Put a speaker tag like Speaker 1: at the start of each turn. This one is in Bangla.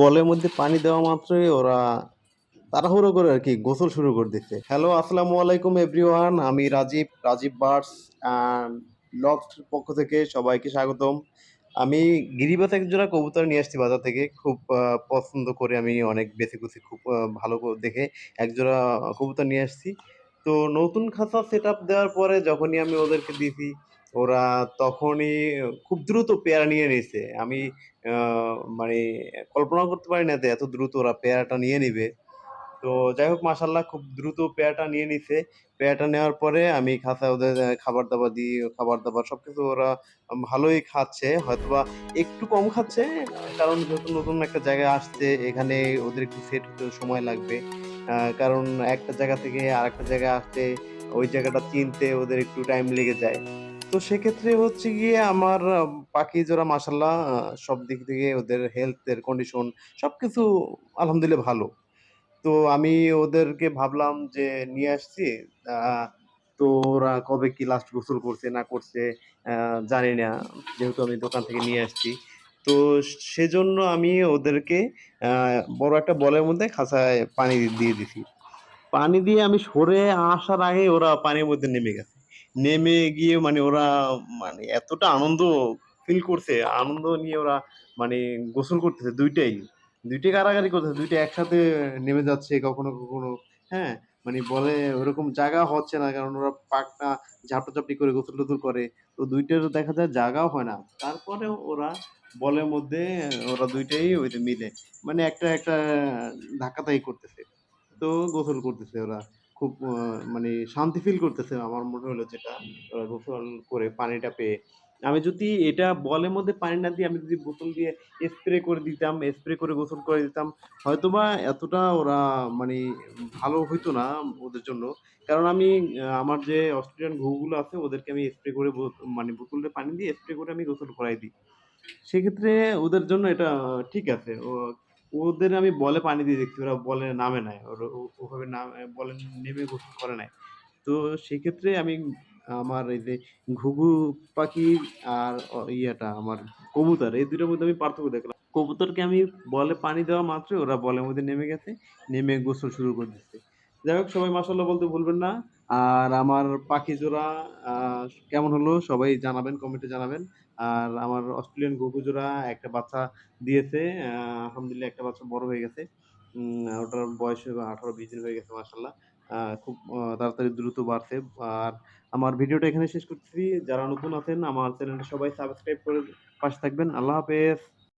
Speaker 1: বলের মধ্যে পানি দেওয়া মাত্রই ওরা তাড়াহুড়ো করে আর কি গোসল শুরু করে দিচ্ছে। হ্যালো আসসালামু আলাইকুম এভরিওয়ান আমি Rajib Rajib bars and loft পক্ষ থেকে সবাইকে স্বাগতম। আমি গিরিবাস একজোড়া কবুতর নিয়ে আসছি বাজার থেকে, খুব পছন্দ করে আমি অনেক বেছে খুব ভালো দেখে একজোড়া কবুতর নিয়ে আসছি। তো নতুন খাঁচা সেট আপ দেওয়ার পরে যখনই আমি ওদেরকে দিছি, ওরা তখনই খুব দ্রুত পেয়ারা নিয়ে নিছে আমি মানে কল্পনা করতে পারি না যে এত দ্রুত ওরা পেয়ারাটা নিয়ে নিবে। তো যাই হোক মাশাল্লাহ খুব দ্রুত পেয়ারাটা নিয়ে নিছে। পেয়ারাটা নেওয়ার পরে আমি খাঁচায় ওদের খাবার দাবার দিই খাবার দাবার সব কিছু ওরা ভালোই খাচ্ছে। হয়তোবা একটু কম খাচ্ছে, কারণ যেহেতু নতুন একটা জায়গায় আসছে, এখানে ওদের একটু সেট হতে সময় লাগবে। কারণ একটা জায়গা থেকে আরেকটা জায়গায় আসতে, ওই জায়গাটা চিনতে ওদের একটু টাইম লেগে যায়। তো সেক্ষেত্রে হচ্ছে গিয়ে আমার পাখি জোড়া মাসাল্লাহ সব দিক থেকে ওদের হেলথের কন্ডিশন সবকিছু আলহামদুলিল্লাহ ভালো। তো আমি ওদেরকে ভাবলাম যে নিয়ে আসছি তো ওরা কবে কি লাস্ট গোসল করছে, না করছে জানি না। যেহেতু আমি দোকান থেকে নিয়ে আসছি। তো সেজন্য আমি ওদেরকে বড় একটা বলের মধ্যে খাঁচায় পানি দিয়ে দিছি। পানি দিয়ে আমি সরে আসার আগে ওরা পানির মধ্যে নেমে গেছে। নেমে গিয়ে মানে ওরা মানে এতটা আনন্দ ফিল করছে, আনন্দ নিয়ে ওরা মানে গোসল করতেছে দুইটাই। দুইটাই কারাগারি করতেছে, দুইটা একসাথে নেমে যাচ্ছে কখনো কখনো হ্যাঁ? মানে বলে ওরকম জায়গা হচ্ছে না, কারণ ওরা পাকটা ঝাপটি করে গোসল টোসল করে। তো দুইটার দেখা যায় জায়গাও হয় না। তারপরে ওরা বলের মধ্যে ওরা দুইটাই ওই মিলে। মানে একটা একটা ধাক্কাধাক্কি করতেছে। তো গোসল করতেছে ওরা। খুব মানে শান্তি ফিল করতেছে। আমার মনে হলো যেটা, ওরা গোসল করে পানিটা পেয়ে। আমি যদি এটা বলের মধ্যে পানি না দিয়ে আমি যদি বোতল দিয়ে স্প্রে করে দিতাম স্প্রে করে গোসল করে দিতাম, হয়তোবা এতটা ওরা মানে ভালো হইতো না ওদের জন্য। কারণ আমি আমার যে অস্ট্রেলিয়ান ঘুগুলো আছে, ওদেরকে আমি স্প্রে করে মানে বোতলে পানি দিয়ে স্প্রে করে আমি গোসল করাই দিই। সেক্ষেত্রে ওদের জন্য এটা ঠিক আছে। ওদের আমি বলে পানি দিয়ে দেখছি, ওরা বলে নামে ওরা ওভাবে নামে বলে নেমে গোসল করে নাই। তো সেক্ষেত্রে আমি আমার এই যে ঘুঘু পাখি আর ইয়েটা, আমার কবুতর, এই দুটোর মধ্যে আমি পার্থক্য দেখলাম। কবুতরকে আমি বলে পানি দেওয়া মাত্রই ওরা বলের মধ্যে নেমে গেছে, নেমে গোসল শুরু করে দিচ্ছে যাই হোক, সবাই মাসাল্লাহ বলতে ভুলবেন না। আর আমার পাখি জোড়া কেমন হলো সবাই জানাবেন, কমেন্টে জানাবেন। আর আমার অস্ট্রেলিয়ান ঘুঘু জোড়া, একটা বাচ্চা দিয়েছে আলহামদুলিল্লাহ একটা বাচ্চা বড় হয়ে গেছে। ওটার বয়স আঠারো, বিশ দিন হয়ে গেছে মাসাল্লাহ খুব তাড়াতাড়ি দ্রুত বাড়ছে। আর আমার ভিডিওটা এখানে শেষ করছি যারা নতুন আছেন, আমার চ্যানেলটা সবাই সাবস্ক্রাইব করে পাশে থাকবেন। আল্লাহ হাফেজ।